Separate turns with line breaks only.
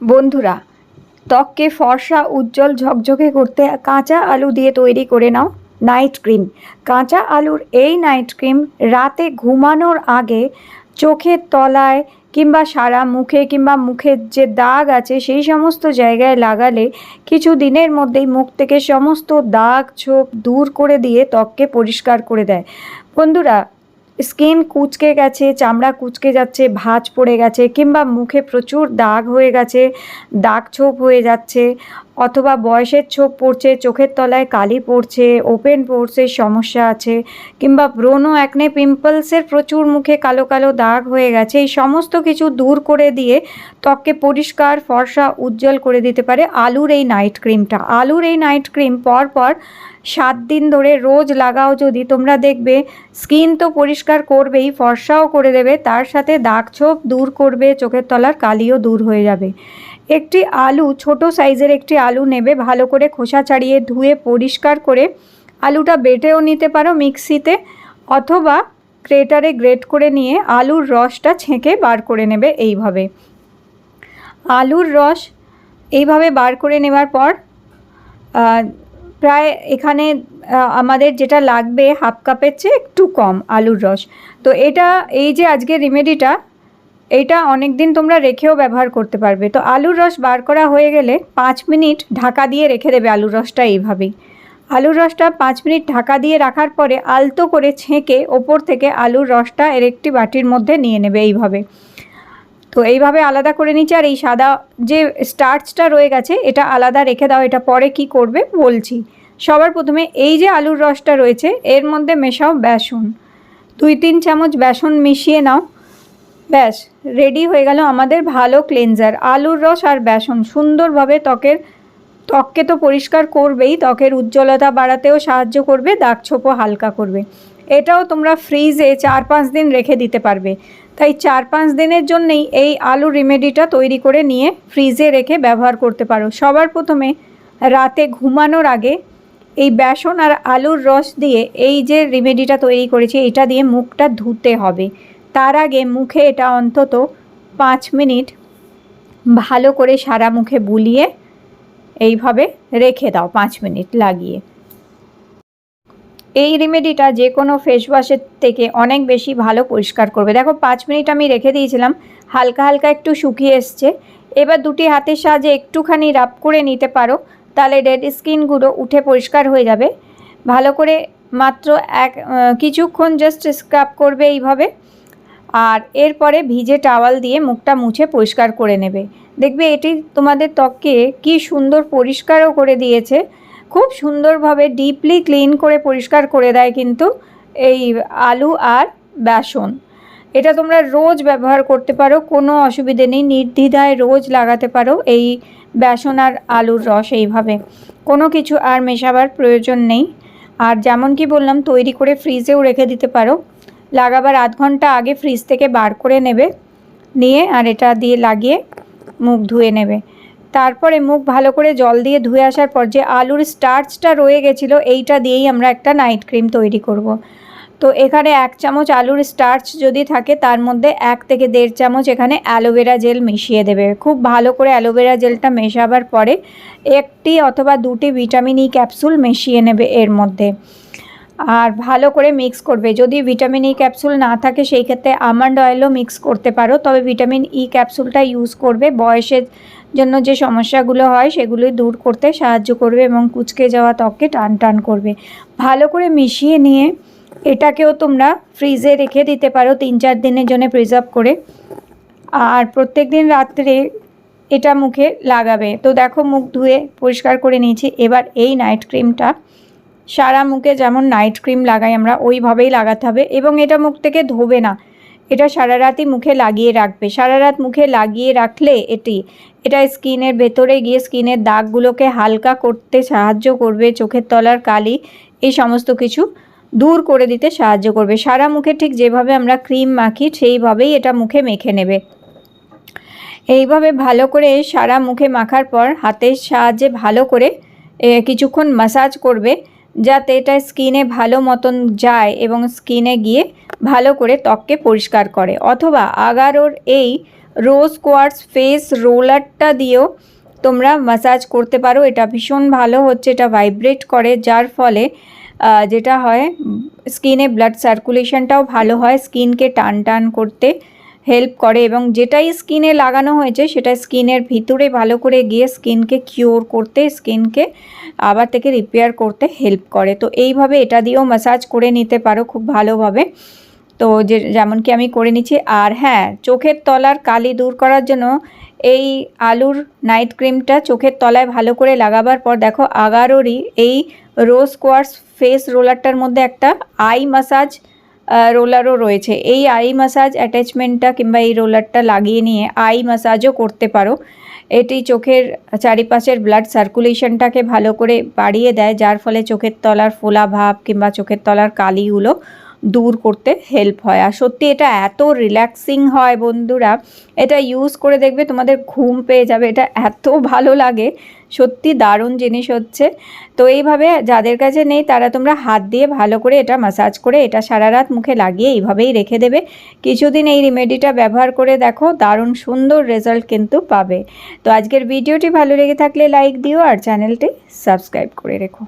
বন্ধুরা, ত্বককে ফর্সা, উজ্জ্বল, ঝকঝকে করতে কাঁচা আলু দিয়ে তৈরি করে নাও নাইট ক্রিম। কাঁচা আলুর এই নাইট ক্রিম রাতে ঘুমানোর আগে চোখের তলায় কিংবা সারা মুখে কিংবা মুখের যে দাগ আছে সেই সমস্ত জায়গায় লাগালে কিছু দিনের মধ্যেই মুখ থেকে সমস্ত দাগ ছোপ দূর করে দিয়ে ত্বককে পরিষ্কার করে দেয়। বন্ধুরা স্কিন কুচকে গেছে, চামড়া কুচকে যাচ্ছে, ভাঁজ পড়ে গেছে, কিংবা মুখে প্রচুর দাগ হয়ে গেছে, দাগ ছোপ হয়ে যাচ্ছে। অথবা বয়সের ছোপ পড়ছে, চোখের তলায় কালি পড়ছে ওপেন পোর্সের সমস্যা আছে, কিংবা ব্রণ অ্যাকনে পিম্পলসের প্রচুর মুখে কালো কালো দাগ হয়ে গেছে, এই সমস্ত কিছু দূর করে দিয়ে ত্বককে পরিষ্কার, ফর্সা, উজ্জ্বল করে দিতে পারে আলুর এই নাইট ক্রিমটা আলুর এই নাইট ক্রিম পর পর সাত দিন ধরে রোজ লাগাও যদি, তোমরা দেখবে স্কিন তো পরিষ্কার করবেই, ফর্সাও করে দেবে, তার সাথে দাগ ছোপ দূর করবে, চোখের তলার কালিও দূর হয়ে যাবে। একটি আলু, ছোট সাইজের একটি আলু নেবে, ভালো করে খোসা ছাড়িয়ে ধুয়ে পরিষ্কার করে আলুটা বেটেও নিতে পারো মিক্সিতে অথবা গ্রেটারে গ্রেট করে নিয়ে আলুর রসটা ছেঁকে বার করে নেবে এইভাবে। আলুর রস এইভাবে বার করে নেবার পর প্রায় এখানে আমাদের যেটা লাগবে হাফ কাপের চেয়ে একটু কম আলুর রস। তো এটা, এই যে আজকে রেমেডিটা এইটা অনেক দিন তোমরা রেখেও ব্যবহার করতে পারবে। তো আলুর রস বার করা হয়ে গেলে পাঁচ মিনিট ঢাকা দিয়ে রেখে দেবে আলুর রসটা এইভাবেই। আলুর রসটা পাঁচ মিনিট ঢাকা দিয়ে রাখার পরে আলতো করে ছেঁকে ওপর থেকে আলুর রসটা এর একটি বাটির মধ্যে নিয়ে নেবে এইভাবে। তো এইভাবে আলাদা করে নিচ্ছি আর এই সাদা যে স্টার্চটা রয়ে গেছে এটা আলাদা রেখে দাও, এটা পরে কি করবে বলছি। সবার প্রথমে এই যে আলুর রসটা রয়েছে এর মধ্যে মেশাও বেসন। দুই তিন চামচ বেসন মিশিয়ে নাও। ব্যাস রেডি হয়ে গেল আমাদের ভালো ক্লেনজার আলুর রস আর বেসন, সুন্দরভাবে ত্বকের, ত্বককে তো পরিষ্কার করবেই, ত্বকের উজ্জ্বলতা বাড়াতেও সাহায্য করবে, দাগ ছোপও হালকা করবে। এটাও তোমরা ফ্রিজে চার পাঁচ দিন রেখে দিতে পারবে। তাই চার পাঁচ দিনের জন্যেই এই আলু রেমেডিটা তৈরি করে নিয়ে ফ্রিজে রেখে ব্যবহার করতে পারো। সবার প্রথমে রাতে ঘুমানোর আগে এই বেসন আর আলুর রস দিয়ে এই যে রেমেডিটা তৈরি করেছি, এটা দিয়ে মুখটা ধুতে হবে। তার আগে মুখে এটা অন্তত পাঁচ মিনিট ভালো করে সারা মুখে বুলিয়ে এইভাবে রেখে দাও, পাঁচ মিনিট লাগিয়ে। এই রেমেডিটা যে কোনো ফেস ওয়াশের থেকে অনেক বেশি ভালো পরিষ্কার করবে। দেখো, পাঁচ মিনিট আমি রেখে দিয়েছিলাম, হালকা হালকা একটু শুকিয়ে এসছে। এবার দুটি হাতের সাহায্যে একটুখানি রাব করে নিতে পারো, তাহলে ডেড স্কিনগুলো উঠে পরিষ্কার হয়ে যাবে। ভালো করে মাত্র এক কিছুক্ষণ জাস্ট স্ক্রাব করবে এইভাবে। আর এরপরে ভিজে টাওয়াল দিয়ে মুখটা মুছে পরিষ্কার করে নেবে। দেখবে এটি তোমাদের ত্বককে কি সুন্দর পরিষ্কারও করে দিয়েছে। খুব সুন্দরভাবে ডিপলি ক্লিন করে পরিষ্কার করে দেয় কিন্তু এই আলু আর বেসন। এটা তোমরা রোজ ব্যবহার করতে পারো, কোনো অসুবিধে নেই, নির্দ্বিধায় রোজ লাগাতে পারো এই বেসন আর আলুর রস এইভাবে। কোনো কিছু আর মেশাবার প্রয়োজন নেই। আর যেমন কি বললাম, তৈরি করে ফ্রিজেও রেখে দিতে পারো। লাগাবার আধ ঘণ্টা আগে ফ্রিজ থেকে বার করে নেবে, নিয়ে আর এটা দিয়ে লাগিয়ে মুখ ধুয়ে নেবে। তারপরে মুখ ভালো করে জল দিয়ে ধুয়ে আসার পর যে আলুর স্টার্চটা রয়ে গেছিল, এইটা দিয়েই আমরা একটা নাইট ক্রিম তৈরি করব। তো এখানে এক চামচ আলুর স্টার্চ যদি থাকে, তার মধ্যে এক থেকে দেড় চামচ এখানে অ্যালোভেরা জেল মিশিয়ে দেবে। খুব ভালো করে অ্যালোভেরা জেলটা মেশাবার পরে একটি অথবা দুটি ভিটামিন ই ক্যাপসুল মিশিয়ে নেবে এর মধ্যে। আর ভালো করে মিক্স করবে। যদি ভিটামিন ই ক্যাপসুল না থাকে, সেই ক্ষেত্রে আমন্ড অয়েলও মিক্স করতে পারো। তবে ভিটামিন ই ক্যাপসুলটা ইউজ করবে। বয়সের জন্য যে সমস্যাগুলো হয় সেগুলোই দূর করতে সাহায্য করবে এবং কুচকে যাওয়া ত্বককে টান টান করবে। ভালো করে মিশিয়ে নিয়ে এটাকেও তোমরা ফ্রিজে রেখে দিতে পারো। তিন চার দিনের জন্য প্রিজার্ভ করে। আর প্রত্যেক দিন রাত্রে এটা মুখে লাগাবে। তো দেখো, মুখ ধুয়ে পরিষ্কার করে নিয়েছি। এবার এই নাইট ক্রিমটা সারা মুখে যেমন নাইট ক্রিম লাগাই আমরা, ওইভাবেই লাগাতে হবে। এবং এটা মুখ থেকে ধোবে না। এটা সারা রাতই মুখে লাগিয়ে রাখবে। সারা রাত মুখে লাগিয়ে রাখলে এটি, এটা স্কিনের ভেতরে গিয়ে স্কিনের দাগগুলোকে হালকা করতে সাহায্য করবে, চোখের তলার কালি, এই সমস্ত কিছু দূর করে দিতে সাহায্য করবে। সারা মুখে ঠিক যেভাবে আমরা ক্রিম মাখি, সেইভাবেই এটা মুখে মেখে নেবে। এইভাবে ভালো করে সারা মুখে মাখার পর হাতের সাহায্যে ভালো করে কিছুক্ষণ মাসাজ করবে। যাতে এটা স্কিনে ভালো মতন যায় এবং স্কিনে গিয়ে ভালো করে ত্বককে পরিষ্কার করে। অথবা আগারোর এই রোজ কোয়ার্স ফেস রোলারটা দিয়েও তোমরা মাসাজ করতে পারো। এটা ভীষণ ভালো হচ্ছে, এটা ভাইব্রেট করে, যার ফলে যেটা হয়, স্কিনে ব্লাড সার্কুলেশনটাও ভালো হয়, স্কিনকে টান টান করতে। হেল্প করে এবং যেটাই স্কিনে লাগানো হয়েছে সেটা স্কিনের ভিতরে ভালো করে গিয়ে স্কিনকে কিওর করতে স্কিনকে আবার থেকে রিপেয়ার করতে হেল্প করে। তো এইভাবে এটা দিয়েও ম্যাসাজ করে নিতে পারো খুব ভালোভাবে। তো যে যেমন কি আমি করে নিচ্ছি। আর হ্যাঁ চোখের তলার কালি দূর করার জন্য এই আলুর নাইট ক্রিমটা চোখের তলায় ভালো করে লাগাবার পর দেখো আগারোরই এই রোজ কোয়ার্স ফেস রোলারটার মধ্যে একটা আই মাসাজ রোলারও রয়েছে। এই আই মাসাজ অ্যাটাচমেন্টটা কিংবা এই রোলারটা লাগিয়ে নিয়ে আই মাসাজও করতে পারো। এটি চোখের চারিপাশের ব্লাড সার্কুলেশনটাকে ভালো করে বাড়িয়ে দেয়, যার ফলে চোখের তলার ফোলা ভাব কিংবা চোখের তলার কালিগুলো দূর করতে হেল্প হয়। আর সত্যি এটা এত রিল্যাক্সিং হয় বন্ধুরা, এটা ইউজ করে দেখবে তোমাদের ঘুম পেয়ে যাবে, এটা এত ভালো লাগে, সত্যি দারুণ জিনিস হচ্ছে। তো এইভাবে যাদের কাছে নেই তারা তোমরা হাত দিয়ে ভালো করে এটা মাসাজ করে এটা সারা রাত মুখে লাগিয়ে এইভাবেই রেখে দেবে। কিছুদিন এই রেমেডিটা ব্যবহার করে দেখো, দারুণ সুন্দর রেজাল্ট কিন্তু পাবে। তো আজকের ভিডিওটি ভালো লেগে থাকলে লাইক দিও আর চ্যানেলটি সাবস্ক্রাইব করে রেখো।